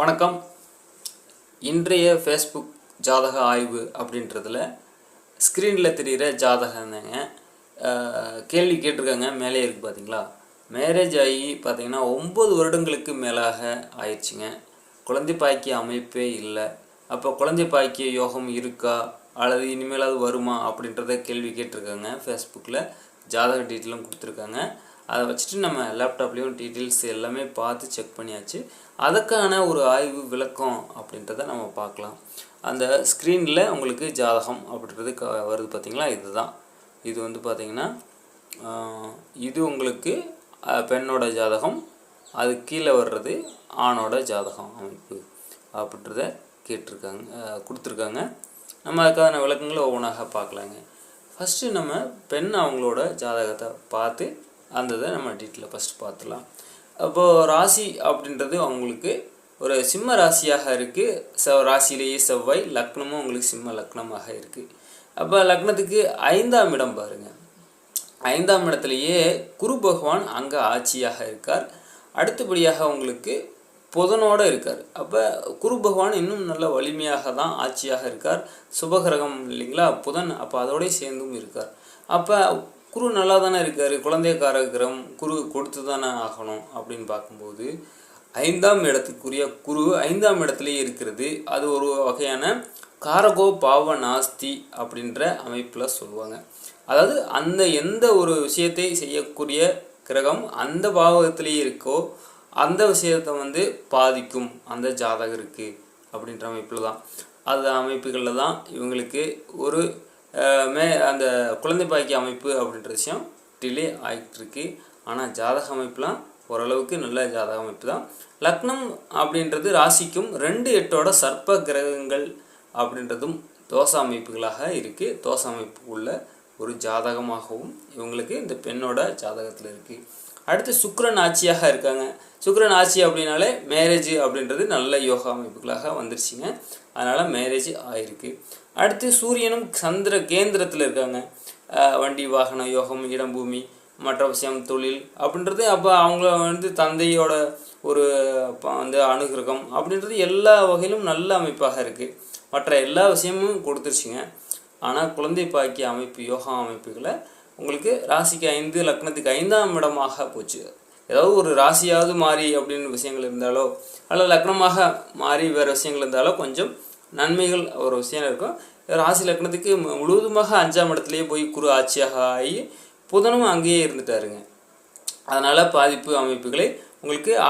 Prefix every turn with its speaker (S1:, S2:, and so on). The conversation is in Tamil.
S1: வணக்கம். இன்றைய ஃபேஸ்புக் ஜாதக ஆய்வு அப்படின்றதுல ஸ்க்ரீனில் தெரிகிற ஜாதகங்க கேள்வி கேட்டிருக்காங்க மேலே இருக்குது பார்த்தீங்களா மேரேஜ் ஆகி பார்த்தீங்கன்னா ஒம்பது வருடங்களுக்கு மேலாக ஆயிடுச்சுங்க. குழந்தை பாக்கிய அமைப்பே இல்லை. அப்போ குழந்தை பாக்கிய யோகம் இருக்கா? அல்லது இனிமேலாவது வருமா? அப்படின்றத கேள்வி கேட்டிருக்காங்க ஃபேஸ்புக்கில் ஜாதக டீட்டெயிலும் கொடுத்துருக்காங்க. அதை வச்சுட்டு நம்ம லேப்டாப்லேயும் டீட்டெயில்ஸ் எல்லாமே பார்த்து செக் பண்ணியாச்சு. அதுக்கான ஒரு ஆய்வு விளக்கம் அப்படின்றத நம்ம பார்க்கலாம். அந்த ஸ்க்ரீனில் உங்களுக்கு ஜாதகம் அப்படின்றது க வருது பார்த்திங்களா? இதுதான். இது வந்து பார்த்திங்கன்னா இது உங்களுக்கு பெண்ணோட ஜாதகம் அது கீழே வர்றது ஆணோட ஜாதகம் அமைப்பு அப்படின்றத கேட்டிருக்காங்க கொடுத்துருக்காங்க. நம்ம அதுக்கான விளக்கங்களை ஒவ்வொன்றாக பார்க்கலாங்க. ஃபஸ்ட்டு நம்ம பெண் அவங்களோட ஜாதகத்தை பார்த்து அந்த இதை நம்ம டீட்டெயிலாக ஃபஸ்ட்டு பார்த்துலாம். அப்போது ராசி அப்படின்றது அவங்களுக்கு ஒரு சிம்ம ராசியாக இருக்குது செவ் ராசியிலேயே செவ்வாய் லக்னமும் உங்களுக்கு சிம்ம லக்னமாக இருக்குது அப்போ லக்னத்துக்கு ஐந்தாம் இடம் பாருங்கள் ஐந்தாம் இடத்துலையே குரு பகவான் அங்கே ஆட்சியாக இருக்கார். அடுத்தபடியாக உங்களுக்கு புதனோடு இருக்கார். அப்போ குரு பகவான் இன்னும் நல்ல வலிமையாக தான் ஆட்சியாக இருக்கார். சுபகிரகம் இல்லைங்களா? புதன் அப்போ அதோடய சேர்ந்தும் இருக்கார். அப்போ குரு நல்லா தானே இருக்கார். குழந்தைய கிரகம் குரு கொடுத்து தானே ஆகணும் அப்படின்னு பார்க்கும்போது ஐந்தாம் இடத்துக்குரிய குரு ஐந்தாம் இடத்துலேயே இருக்கிறது. அது ஒரு வகையான காரகோ பாவ நாஸ்தி அப்படின்ற அமைப்பில் சொல்லுவாங்க. அதாவது அந்த எந்த ஒரு விஷயத்தை செய்யக்கூடிய கிரகம் அந்த பாவகத்திலேயே இருக்கோ அந்த விஷயத்தை வந்து பாதிக்கும். அந்த ஜாதகருக்கு அப்படின்ற அமைப்பில் தான். அந்த அமைப்புகளில் தான் இவங்களுக்கு ஒரு மே அந்த குழந்தை பாக்கிய அமைப்பு அப்படின்ற விஷயம் டிலே ஆகிட்டுருக்கு ஆனால் ஜாதக அமைப்புலாம் ஓரளவுக்கு நல்ல ஜாதக அமைப்பு தான். லக்னம் அப்படின்றது ராசிக்கும் ரெண்டு எட்டோட சர்ப்ப கிரகங்கள் அப்படின்றதும் தோச அமைப்புகளாக இருக்குது தோச அமைப்பு உள்ள ஒரு ஜாதகமாகவும் இவங்களுக்கு இந்த பெண்ணோட ஜாதகத்தில் இருக்குது அடுத்து சுக்ரன் ஆட்சியாக இருக்காங்க. சுக்ரன் ஆட்சி அப்படின்னாலே மேரேஜ் அப்படின்றது நல்ல யோகா அமைப்புகளாக வந்துருச்சுங்க. அதனால் மேரேஜ் ஆயிருக்கு. அடுத்து சூரியனும் சந்திர கேந்திரத்தில் இருக்காங்க. வண்டி வாகன யோகம் இடம் பூமி மற்ற விஷயம் தொழில் அப்படின்றது அப்போ அவங்க வந்து தந்தையோட ஒரு வந்து அனுகிரகம் அப்படின்றது எல்லா வகையிலும் நல்ல அமைப்பாக இருக்குது மற்ற எல்லா விஷயமும் கொடுத்துருச்சுங்க. ஆனால் குழந்தை பாக்கிய அமைப்பு யோகா அமைப்புகளை உங்களுக்கு ராசிக்கு ஐந்து லக்னத்துக்கு ஐந்தாம் இடமாக போச்சு. ஏதாவது ஒரு ராசியாவது மாறி அப்படின்னு விஷயங்கள் இருந்தாலோ அல்லது லக்னமாக மாறி வேறு விஷயங்கள் இருந்தாலோ கொஞ்சம் நன்மைகள் ஒரு விஷயம் இருக்கும். ராசி லக்னத்துக்கு மு- முழுவதுமாக அஞ்சாம் இடத்துலையே போய் குரு ஆட்சியாக ஆகி புதனும் அங்கேயே இருந்துட்டாருங்க. அதனால் பாதிப்பு அமைப்புகளை உங்களுக்கு